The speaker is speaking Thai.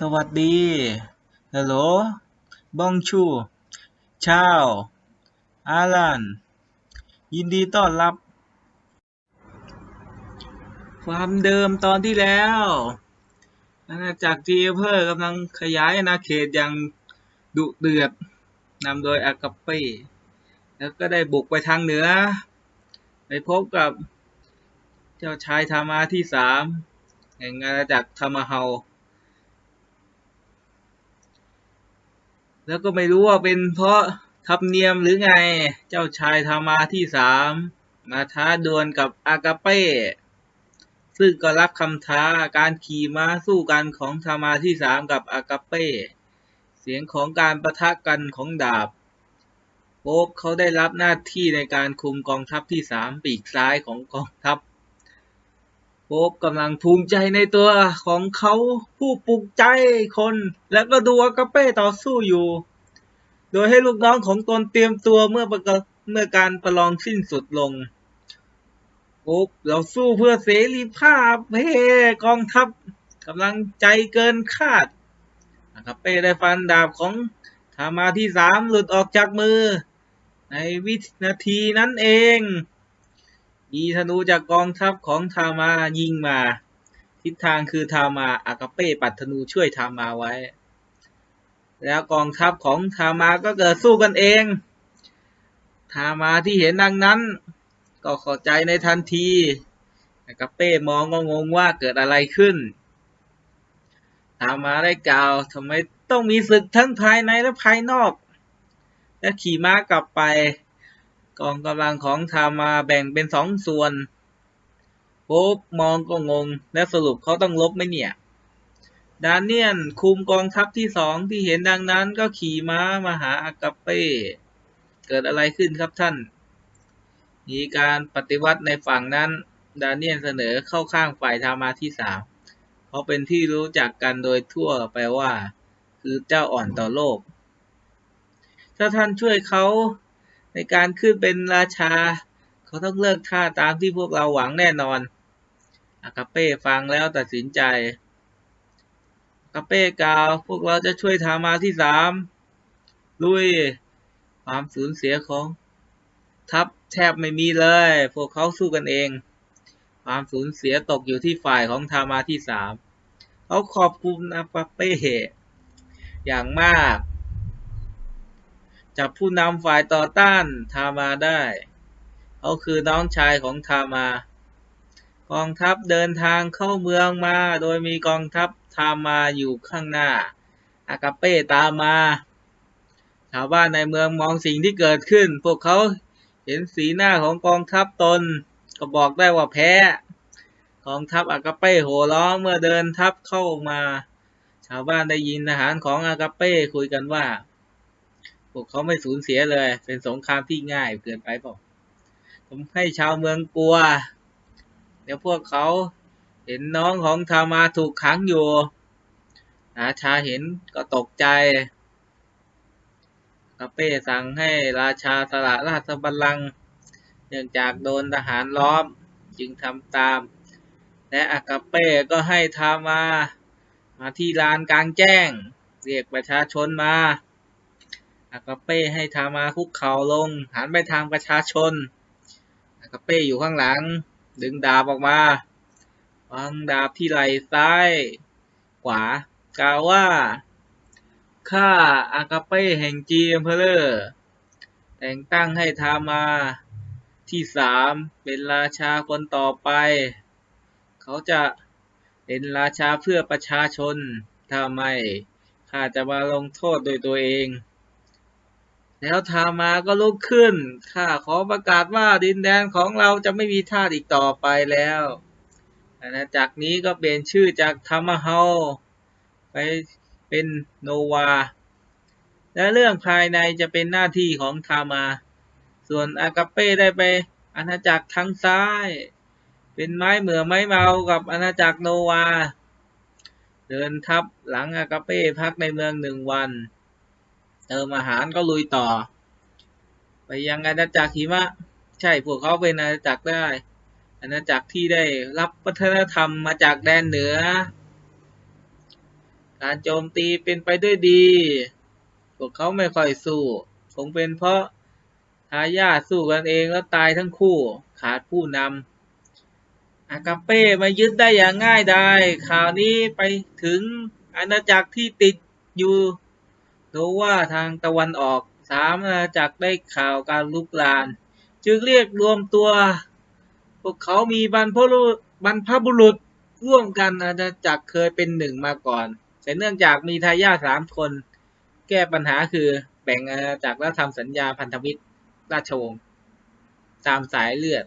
สวัสดีฮัลโหลบองชูชาวอาลันยินดีต้อนรับ ความเดิมตอนที่แล้วอาณาจักรจีเพอร์กำลังขยายอาณาเขตอย่างดุเดือดนำโดยอากาเป้แล้วก็ได้บุกไปทางเหนือ ไปพบกับเจ้าชายธามาที่สามแห่งอาณาจักรธรรมเฮา แล้วก็ไม่รู้ว่าเป็นเพราะธรรมเนียมหรือไง เจ้าชายธามาที่สามมาท้าดวลกับอากาเป้ ซึ่งก็รับคำท้าการขี่ม้าสู้กันของธามาที่สามกับอากาเป้ เสียงของการประทะกันของดาบโป๊บเขาได้รับหน้าที่ในการคุมกองทัพที่สามปีกซ้ายของกองทัพ บกำลังภูมิใจในตัวของเขาผู้ปลุกใจคน แล้วก็ดูอากาเป้ต่อสู้อยู่ โดยให้ลูกน้องของตนเตรียมตัวเมื่อประกาเมื่อการประลองสิ้นสุดลงโป๊บเราสู้เพื่อเสรีภาพเฮ้กองทัพกำลังใจเกินคาดอากาเป้ได้ฟันดาบของธามาที่สามหลุดออกจากมือ ในวินาทีนั้นเอง มีธนูจากกองทัพของทามายิงมา ทิศทางคือทามาอากาเป้ปัดธนูช่วยทามาไว้ แล้วกองทัพของทามาก็เกิดสู้กันเองทามาที่เห็นดังนั้น ก็เข้าใจในทันทีอากาเป้มองก็งงว่าเกิดอะไรขึ้นทามาได้กล่าวทำไมต้องมีศึกทั้งภายในและภายนอก และขี่ม้ากลับไป กองกำลังของทามาแบ่งเป็นสองส่วนโป๊บมองก็งง และสรุปเขาต้องลบไหมเนี่ย ดานเนียนคุมกองทัพที่สองที่เห็นดังนั้นก็ขี่ม้ามาหาอากาเป้ เกิดอะไรขึ้นครับท่าน มีการปฏิวัติในฝั่งนั้น ดานเนียนเสนอเข้าข้างฝ่ายทามาที่สามเพราะเป็นที่รู้จักกันโดยทั่วไปว่า คือเจ้าอ่อนต่อโลก ถ้าท่านช่วยเขา ในการขึ้นเป็นราชา เขาต้องเลิกท่าตามที่พวกเราหวังแน่นอนอากาเป้ฟังแล้วตัดสินใจอากาเป้กล่าวพวกเราจะช่วยทามาที่สามลุยความสูญเสียของทัพแทบไม่มีเลย พวกเขาสู้กันเอง ความสูญเสียตกอยู่ที่ฝ่ายของทามาที่สามเขาขอบคุณอากาเป้อย่างมาก จับผู้นำฝ่ายต่อต้านทามาได้ เขาคือน้องชายของทามากองทัพเดินทางเข้าเมืองมา โดยมีกองทัพทามาอยู่ข้างหน้า อากาเป้ตามมา ชาวบ้านในเมืองมองสิ่งที่เกิดขึ้น พวกเขาเห็นสีหน้าของกองทัพตน ก็บอกได้ว่าแพ้ กองทัพอากาเป้โห่ร้องเมื่อเดินทัพเข้ามา ชาวบ้านได้ยินทหารของอากาเป้คุยกันว่า พวกเขาไม่สูญเสียเลย เป็นสงครามที่ง่ายเกินไปเปล่าผมให้ชาวเมืองกลัว เดี๋ยวพวกเขาเห็นน้องของทามาถูกขังอยู่ราชาเห็นก็ตกใจกาเป้สั่งให้ราชาสละราชบัลลังก์เนื่องจากโดนทหารล้อมจึงทำตาม และอากาเป้ก็ให้ทามา มาที่ลานกลางแจ้ง เรียกประชาชนมา อากาเป้ให้ทามาคุกเข่าลงหันไปทางประชาชน อากาเป้อยู่ข้างหลัง ดึงดาบออกมาวางดาบที่ไหล่ซ้าย ขวากล่าวว่าข้าอากาเป้แห่งจีเอ็มเพลเลอร์แต่งตั้งให้ทามาที่สามเป็นราชาคนต่อไป เขาจะเป็นราชาเพื่อประชาชนถ้าไม่ข้าจะมาลงโทษโดยตัวเอง แล้วทามาก็ลุกขึ้น ข้าขอประกาศว่าดินแดนของเราจะไม่มีทาสอีกต่อไปแล้วอาณาจักรนี้ก็เปลี่ยนชื่อจากธรรมเฮาไปเป็นโนวา และเรื่องภายในจะเป็นหน้าที่ของทามา ส่วนอากาเป้ได้ไปอาณาจักรทางซ้าย เป็นไม้เหมือไม้เมากับอาณาจักรโนวา เดินทับหลังอากาเป้พักในเมืองหนึ่งวัน เติมอาหารก็ลุยต่อ ไปยังอาณาจักรหิมะ ใช่พวกเขาเป็นอาณาจักรได้ อาณาจักรที่ได้รับวัฒนธรรมมาจากแดนเหนือ การโจมตีเป็นไปด้วยดี พวกเขาไม่ค่อยสู้ คงเป็นเพราะทายาทสู้กันเองแล้วตายทั้งคู่ขาดผู้นำอากาเป้มายึดได้อย่างง่ายดายข่าวนี้ไปถึงอาณาจักรที่ติดอยู่ โดว่าทางตะวันออกสามอาณาจักรได้ข่าวการลุกลาน จึงเรียกรวมตัว พวกเขามีบรรพบุรุษบรรพบุรุษร่วมกันอาณาจักรเคยเป็นหนึ่งมาก่อน แต่เนื่องจากมีทายาทสามคน แก้ปัญหาคือแบ่งอาณาจักรและทำสัญญาพันธมิตรราชวงศ์ตามสายเลือด